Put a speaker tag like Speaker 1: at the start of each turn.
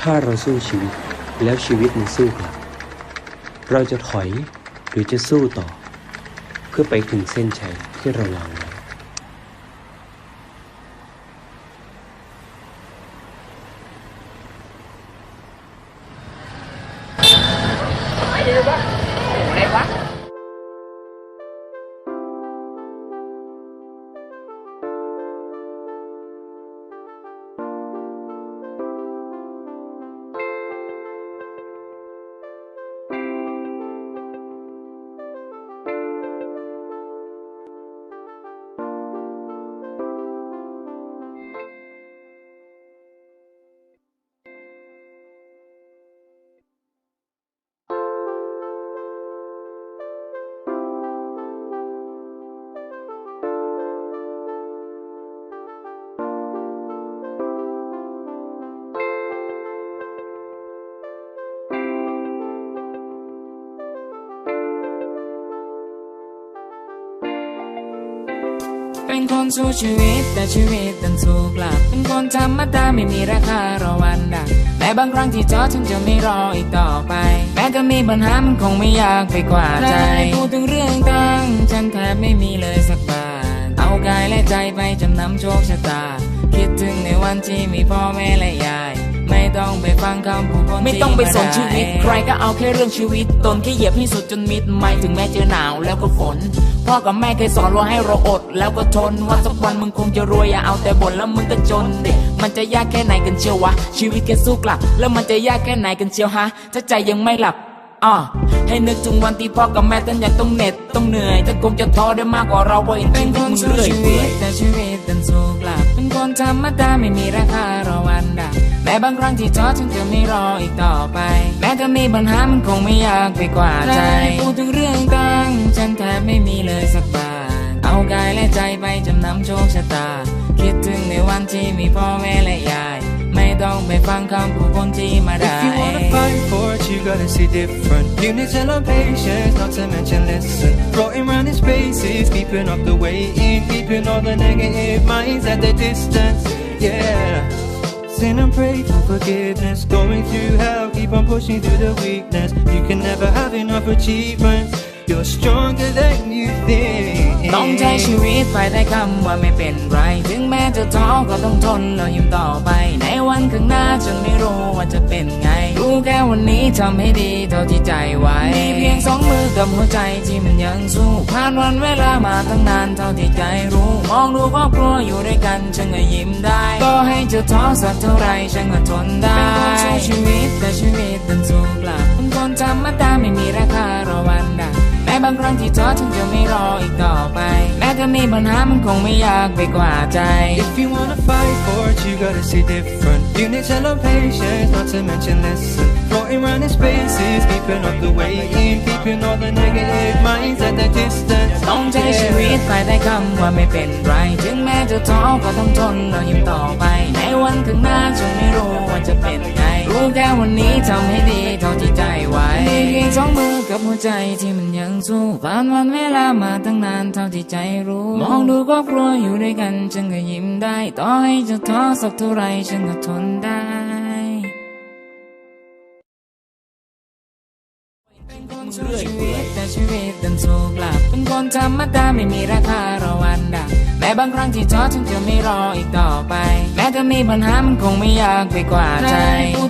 Speaker 1: ถ้าเราสู้ชีวิตแล้วชีวิตมันสู้กลับ เราจะถอยหรือจะสู้ต่อ เพื่อไปถึงเส้นชัยที่เราวางไว้
Speaker 2: เป็นคนสู้ชีวิต แต่ชีวิตดันสู้กลับ เป็นคนธรรมดาไม่มีราคารอวันดักแต่บางครั้งที่ท้อฉันจะไม่รออีกต่อไป แม้จะมีปัญหามันคงไม่ยากไปกว่าใจพูดถึงเรื่องตังฉันแทบไม่มีเลยสักบาทเอากายและใจไปจำนำโชคชะตา คิดถึงในวันที่มีพ่อแม่และยาย ไม่ต้องไปฟังคำพูดคน
Speaker 3: ไม่
Speaker 2: ที่
Speaker 3: ต้องไปสนาชีวิต ใครก็เอาแค่เรื่องชีวิต ตนแค่เหยียบให้สุดจนมิดไม่ถึงแม้เจอหนาวแล้วก็ฝนพ่อกับแม่เคยสอนว่าให้เราอด แล้วก็ทนว่าสักวันมึงคงจะรวยอย่าเอาแต่บ่นแล้วมึงก็จนเด็มันจะยากแค่ไหนกันเชียววะ ชีวิตแค่สู้กลับ แล้วมันจะยากแค่ไหนกันเชียวฮะถ้าใจยังไม่หลับอ่าให้นึกถึงวันที่พ่อกับแม่ท่านยังต้องเหน็ดต้องเหนื่อยท่านคงจะท้อได้มากกว่าเราเพราะเห็น
Speaker 2: เป็
Speaker 3: ชี
Speaker 2: น
Speaker 3: วิ
Speaker 2: ค
Speaker 3: ต
Speaker 2: น
Speaker 3: มึง
Speaker 2: สู้
Speaker 3: เรื่อย
Speaker 2: ชี
Speaker 3: เปื่
Speaker 2: วิ
Speaker 3: อ
Speaker 2: ต
Speaker 3: ย
Speaker 2: แต่ชีวิตดันสู้กลับ เป็นคนธรรมดาไม่มีราคารอวันดัก แม้บางครั้งที่ท้อฉันจะไม่รออีกต่อไป แม้จะมีปัญหามันคงไม่ยากไปกว่าใจพูดถึงเรื่องตังฉันแทบไม่มีเลยสักบาทเอากายและใจไปจำนำโชคชะตา คิดถึงในวันที่มีพ่อแม่และยาย ไม่ต้องไปฟังคำพูดคนที่มาได่า
Speaker 4: If you wanna fight for it, you gotta see different. You need to learn patience, not to mention listen. Floating around in spaces, keeping up the waiting, keeping all the negative minds at the distance. Yeah. Sin and pray for forgiveness. Going through hell, keep on pushing through the weakness. You can never have enough achievements. You're stronger than you think.
Speaker 2: ต้องใช้ชีวิตไปได้คำว่าไม่เป็นไร ถึงแม้จะท้อก็ต้องทนแล้วยิ้มต่อไป ในวันข้างหน้าฉันไม่รู้ว่าจะเป็นไง รู้แค่วันนี้ทำให้ดีเท่าที่ใจไหวมีเพียงสองมือกับหัวใจที่มันยังสู้ผ่านวันเวลามาตั้งนานเท่าที่ใจรู้ มองดูครอบครัวอยู่ด้วยกันฉันก็ยิ้มได้ ก็ให้จะท้อสักเท่าไรฉันก็ทนได้างครั้งที่ท้อฉันจะไม่รออีกต่อไป แม้จะมีปัญหามันคงไม่ยากไปกว่าใจ
Speaker 4: If you wanna fight for it, you gotta see different. You need to learn patience, not to mention listen. Floating around in spaces, keeping up the waiting, keeping all the negative minds at the distance.
Speaker 2: ต้องใช้ชีวิตไปได้คำว่าไม่เป็นไร ถึงแม้จะท้อก็ต้องทนแล้วยิ้มต่อไป ในวันข้างหน้าฉันไม่รู้ว่าจะเป็นไง รู้แค่วันนี้ทำให้ดีเท่าที่ กับหัวใจที่มันยังสู้ผ่านวันเวลามาตั้งนานเท่าที่ใจรู้ มองดูครอบครัวอยู่ด้วยกันฉันก็ยิ้มได้ ต่อให้จะท้อสักเท่าไรฉันก็ทนได้เป็นคนสู้ชีวิตแต่ชีวิตดันสู้กลับ เป็นคนธรรมดาไม่มีราคารอวันดักแม้บางครั้งที่ท้อฉันจะไม่รออีกต่อไป แม้จะมีปัญหามันคงไม่ยากไปกว่าใจพูด